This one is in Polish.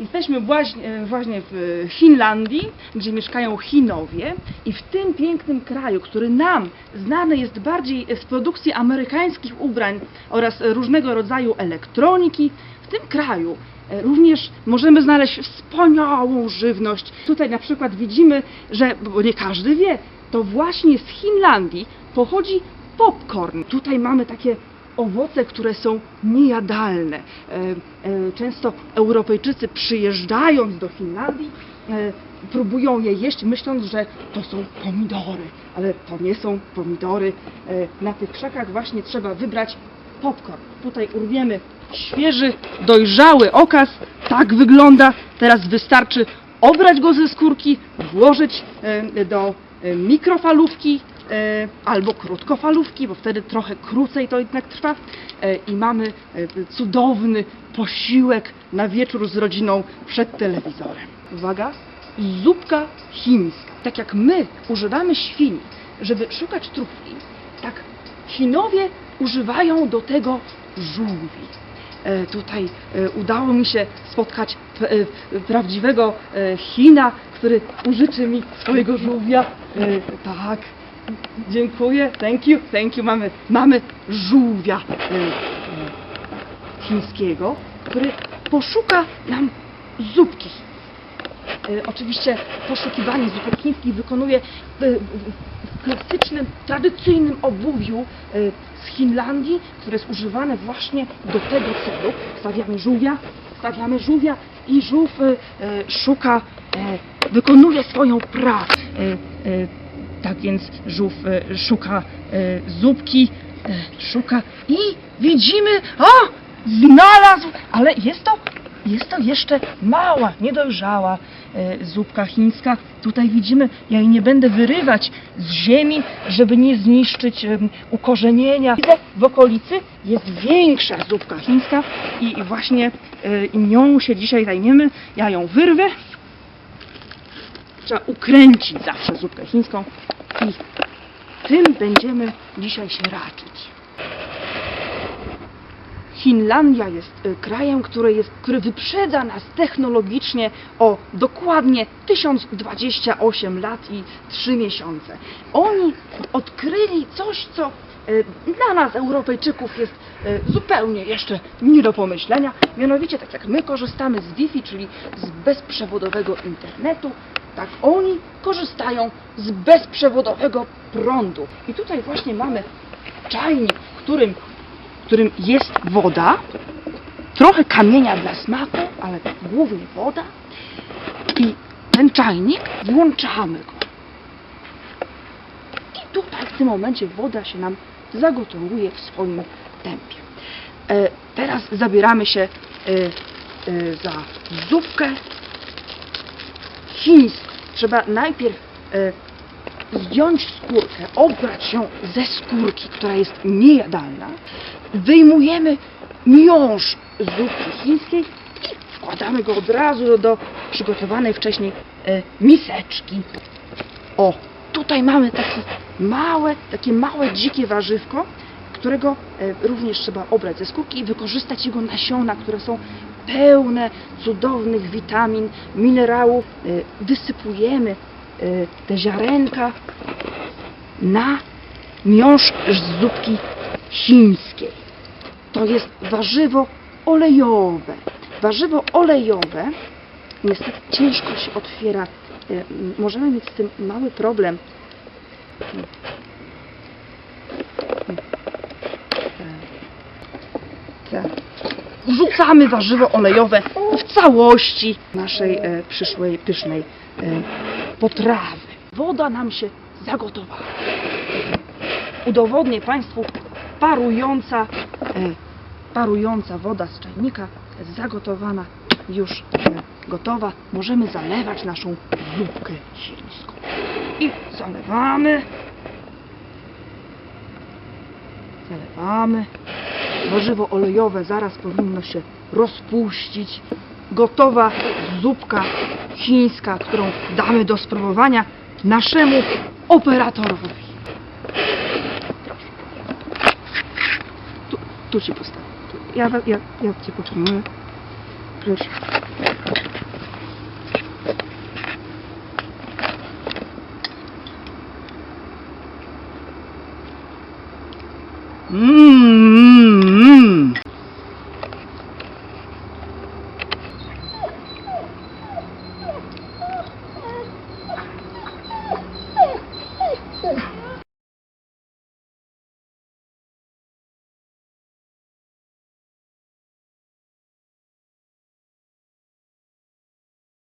Jesteśmy właśnie, właśnie w Chinlandii, gdzie mieszkają Chinowie i w tym pięknym kraju, który nam znany jest bardziej z produkcji amerykańskich ubrań oraz różnego rodzaju elektroniki, w tym kraju e, również możemy znaleźć wspaniałą żywność. Tutaj na przykład widzimy, że, bo nie każdy wie, to właśnie z Chinlandii pochodzi popcorn. Tutaj mamy takie owoce, które są niejadalne. E, e, Często Europejczycy przyjeżdżając do Finlandii e, próbują je jeść, myśląc, że to są pomidory, ale to nie są pomidory. Na tych krzakach właśnie trzeba wybrać popcorn. Tutaj urwiemy świeży, dojrzały okaz. Tak wygląda. Teraz wystarczy obrać go ze skórki, włożyć do mikrofalówki albo krótkofalówki, bo wtedy trochę krócej to jednak trwa e, i mamy e, cudowny posiłek na wieczór z rodziną przed telewizorem. Uwaga, zupka chińska. Tak jak my używamy świni, żeby szukać trufli, tak Chinowie używają do tego żółwi. E, Tutaj e, udało mi się spotkać p- e, prawdziwego e, China, który użyczy mi swojego żółwia. E, Tak, dziękuję, thank you, thank you. Mamy, mamy żółwia e, chińskiego, który poszuka nam zupki E, Oczywiście poszukiwanie zupek chińskich wykonuje e, w klasycznym, tradycyjnym obuwiu z Chinlandii, które jest używane właśnie do tego celu. Stawiamy żółwia, stawiamy żółwia i żółw szuka, wykonuje swoją pracę. Tak więc żółw e, szuka e, zupki, e, szuka i widzimy, o! Znalazł! Ale jest to jest to jeszcze mała, niedojrzała zupka chińska. Tutaj widzimy, ja jej nie będę wyrywać z ziemi, żeby nie zniszczyć ukorzenienia. W okolicy jest większa zupka chińska i właśnie nią się dzisiaj zajmiemy. Ja ją wyrwę. Trzeba ukręcić zawsze zupkę chińską i tym będziemy dzisiaj się raczyć. Finlandia jest y, krajem, który, jest, który wyprzedza nas technologicznie o dokładnie 1028 lat i 3 miesiące. Oni odkryli coś, co y, dla nas, Europejczyków, jest y, zupełnie jeszcze nie do pomyślenia. Mianowicie, tak jak my korzystamy z Wi-Fi, czyli z bezprzewodowego internetu, tak oni korzystają z bezprzewodowego prądu. I tutaj właśnie mamy czajnik, w którym w którym jest woda, trochę kamienia dla smaku, ale głównie woda. I ten czajnik włączamy go. I tutaj w tym momencie woda się nam zagotowuje w swoim tempie. E, teraz zabieramy się e, e, za zupkę chińską. Trzeba najpierw e, zdjąć skórkę, obrać ją ze skórki, która jest niejadalna. Wyjmujemy miąższ zupki chińskiej i wkładamy go od razu do, do przygotowanej wcześniej e, miseczki. O, tutaj mamy takie małe, takie małe dzikie warzywko, którego e, również trzeba obrać ze skórki i wykorzystać jego nasiona, które są pełne cudownych witamin, minerałów. E, Wysypujemy e, te ziarenka na miąższ z zupki chińskiej. To jest warzywo olejowe. Warzywo olejowe niestety ciężko się otwiera. E, Możemy mieć z tym mały problem. Tak. Wrzucamy warzywo olejowe w całości naszej e, przyszłej, pysznej e, potrawy. Woda nam się zagotowała. Udowodnię Państwu, parująca, e, parująca woda z czajnika zagotowana, już e, gotowa. Możemy zalewać naszą zupkę chińską. I zalewamy. Zalewamy warzywo olejowe zaraz powinno się rozpuścić. Gotowa zupka chińska, którą damy do spróbowania naszemu operatorowi. Tu, tu ci postawię. Ja, ja, ja cię potrzebuję. Proszę. Mmm.